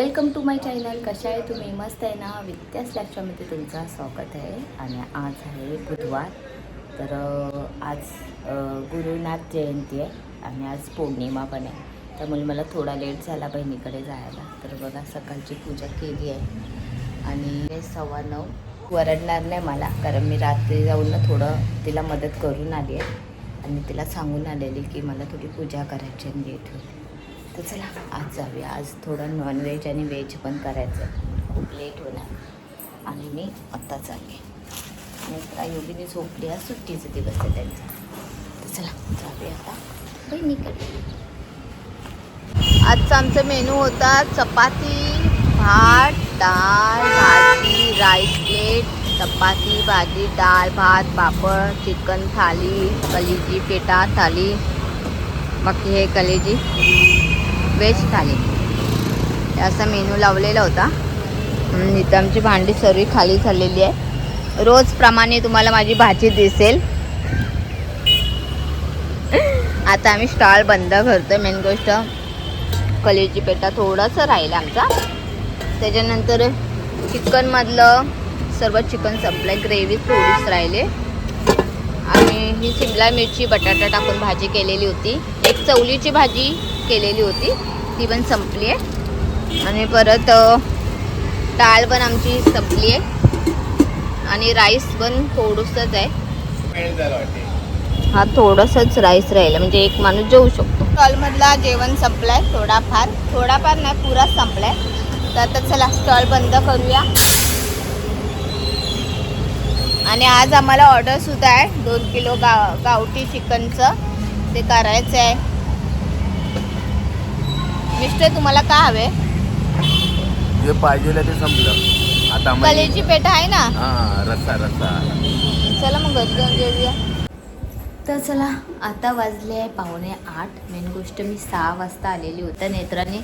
Welcome to my channel. कशा आहे तुम्ही? मस्त आहे ना? वित्यास लॅक्चरमध्ये तुमचं स्वागत आहे. आणि आज आहे बुधवार. तर आज गुरुनाथ जयंती आहे आणि आज पौर्णिमा पण आहे. त्यामुळे मला थोडा लेट झाला बहिणीकडे जायला. तर बघा सकाळची पूजा केली आहे. आणि सव्वा नऊ वरडणार नाही मला कारण मी रात्री जाऊन ना थोडं तिला मदत करून आली आहे. आणि तिला सांगून आलेली की मला थोडी पूजा करायची आणि लेट होती तर चला आज जाऊया. आज थोडं नॉनव्हेज आणि व्हेज पण करायचं खूप लेट होणार. आणि मी आत्ता चालले. मित्रा योगीने झोपली आज सुट्टीचा दिवस आहे त्यांचा. तर चला जाऊया आता. बहिणीकडे आजचा आमचा मेनू होता चपाती भात डाळ भाजी राईस प्लेट चपाती भाजी डाळ भात पापड चिकन थाली कलेजी पेटा थाली. बाकी हे कलेजी. व्हेज थाली. असा मेनू लावलेला होता. इथं आमची भांडी सर्व खाली झालेली आहे. रोजप्रमाणे तुम्हाला माझी भाजी दिसेल. आता आम्ही स्टॉल बंद करतो मेन गोष्ट कलेची पेटा थोडासा राहिला आमचा. त्याच्यानंतर चिकनमधलं सर्व चिकन संपलं ग्रेव्ही थोडीच राहिले. आणि ही शिमला मिरची बटाटा टाकून भाजी केलेली होती. एक चवलीची भाजी केलेली होती. ती पण संपली आहे. आणि परत डाळ पण आमची संपली आहे. आणि राईस पण थोडंसंच आहे. हा थोडंसंच राईस राहिला. म्हणजे एक माणूस जेवू शकतो. स्टॉलमधला जेवण संपलाय थोडाफार. थोडाफार नाही पुरा संपलाय. तर आता चला स्टॉल बंद करूया. आणि आज आम्हाला ऑर्डरसुद्धा आहे. दोन किलो गाव गावठी चिकनचं. ते करायचं आहे मिस्टर तुम्हाला काय हवे? जे पाहिजे ते संपलं आता कलेची पेठ आहे ना? हा रस्सा रस्सा. चला मग घरी जाऊन जेवूया. तर चला आता वाजले आहे पावणे आठ. मेन गोष्ट मी सहा वाजता आलेली होत्या नेत्राने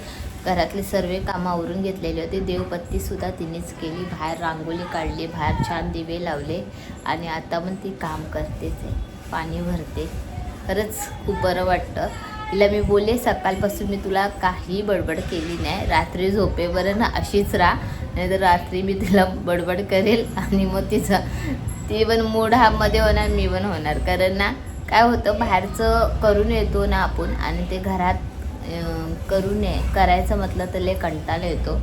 घरातले सर्व कामं आवरून घेतलेली होती. देवपत्तीसुद्धा तिनेच केली. बाहेर रांगोळी काढली बाहेर छान दिवे लावले आणि आता पण ती काम करतेच आहे. पाणी भरते. खरंच खूप बरं वाटतं. तिला मी बोलले सकाळपासून मी तुला काही बडबड केली नाही. रात्री झोपेवर ना अशीच राहा. नाहीतर रात्री मी तिला बडबड करेल आणि मग तिचा ती पण मूड हा मध्ये होणार मी पण होणार. कारण ना काय होतं बाहेरचं करून येतो ना आपण आणि ते घरात करून करू नये करायचं म्हटलं तर लय कंटाळा येतो.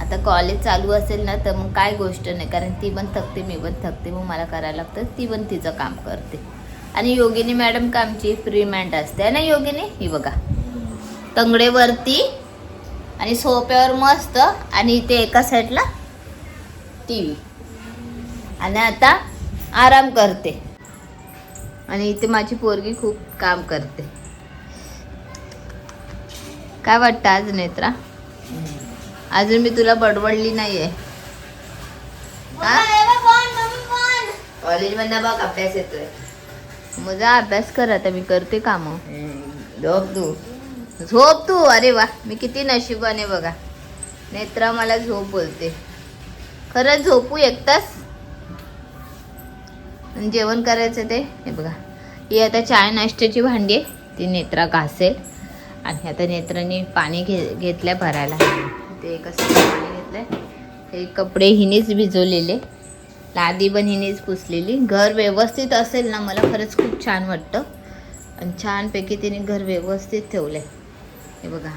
आता कॉलेज चालू असेल ना तर मग काय गोष्ट नाही. कारण ती पण थकते मी पण थकते मग मला करायला लागतं ती पण तिचं काम करते. आणि योगिनी मॅडम का आमची फ्री मॅन्ड असते ना योगिनी? ही बघा. तंगडेवरती आणि सोप्यावर मस्त आणि इथे एका साईडला टी व्ही आणि आता आराम करते. आणि इथे माझी पोरगी खूप काम करते. काय वाटतं आज नेत्रा? अजून मी तुला बडबडली नाहीये. कॉलेज मधनं बघ अभ्यास येतोय. माझा अभ्यास कर आता मी करते काम. झोप तू. झोप तू? अरे वा मी किती नशिबाने बघा. नेत्रा मला झोप बोलते. खरंच झोपू एकतास आणि जेवण करायचं ते? हे बघा. ही आता चाय नाश्त्याची भांडी आहे. ती नेत्रा घासेल. आणि आता नेत्राने पाणी घे घेतलंय भरायला. ते कसं पाणी घेतलंय? हे कपडे हिनेच भिजवलेले. लादी पण हिनेच पुसलेली. घर व्यवस्थित असेल ना मला खरंच खूप छान वाटतं. आणि छानपैकी तिने घर व्यवस्थित ठेवलंय. हे बघा.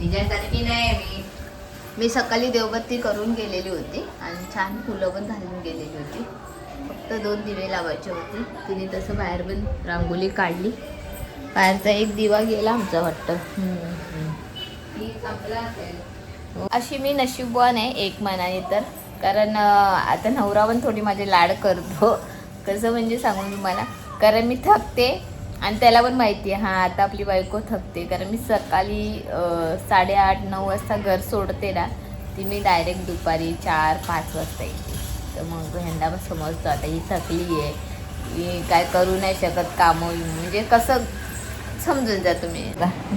तिच्यासारखी नाही मी मी सकाळी देवबत्ती करून गेलेली होती आणि छान फुलं पण घालून गेलेली होती. फक्त दोन दिवे लावायचे होते. तिने तसं बाहेर पण रांगोळी काढली. बाहेरचा एक दिवा गेला आमचा वाटतं. अशी मी नशीबवान आहे एक मनाने तर. कारण आता नवरा पण थोडी माझे लाड करतो. कसं म्हणजे सांगून तुम्हाला? कारण मी थकते आणि त्याला पण माहिती आहे हां आता आपली बायको थकते. कारण मी सकाळी साडेआठ नऊ वाजता घर सोडते ना ती मी डायरेक्ट दुपारी चार पाच वाजता येते. तर मग ह्यांना पण समजतो आता ही थकली आहे मी काय करू नाही शकत कामं म्हणजे कसं समजून जा तुम्ही.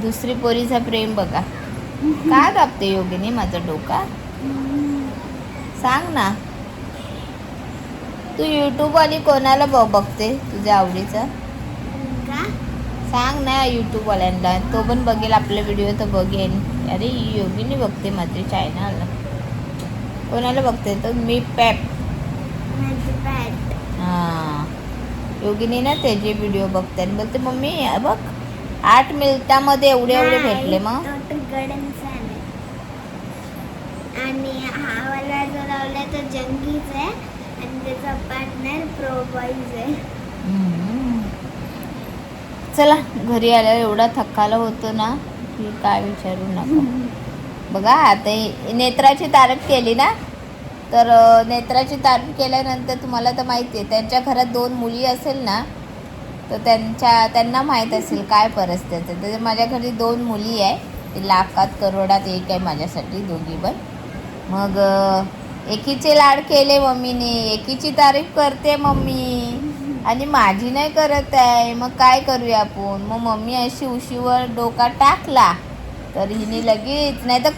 दुसरी पोरीचा प्रेम बघा. काय दाबते योगिनी माझं डोका? सांग ना. तू यूट्यूब वाली कोणाला बघते? तुझ्या आवडीचं? सांग ना यूट्यूबवाल्यांना तो पण बघेल आपले व्हिडिओ तर बघेन. अरे योगिनी बघते माझे चॅनल कोणाला बघते तर मी पॅप हां. योगिनी ना त्याचे व्हिडिओ बघते. आणि बोलते मम्मी बघ आठ मिनिटामध्ये एवढे एवढे भेटले मग. आणि हा वाला जो लावला तो जंगीज आहे. आणि त्याचा पार्टनर प्रो बॉईज आहे चला घरी आल्यावर एवढा थकाला होतो ना की काय विचारू नका. बघा आता नेत्राची तारीफ केली ना? तर नेत्राची तारीफ केल्यानंतर तुम्हाला तर माहिती आहे त्यांच्या घरात दोन मुली असेल ना तर त्यांच्या त्यांना माहीत असेल काय परिस्थिती तर माझ्या घरी दोन मुली आहे ते लाखात करोडात एक आहे माझ्यासाठी दोघी पण. मग एकीचे लाड केले मम्मीने एकीची तारीफ करते मम्मी. आणि माझी नाही करत आहे मग काय करूया आपण? मग मम्मी अशी उशीवर डोका टाकला तर हिने लगेच नाही तर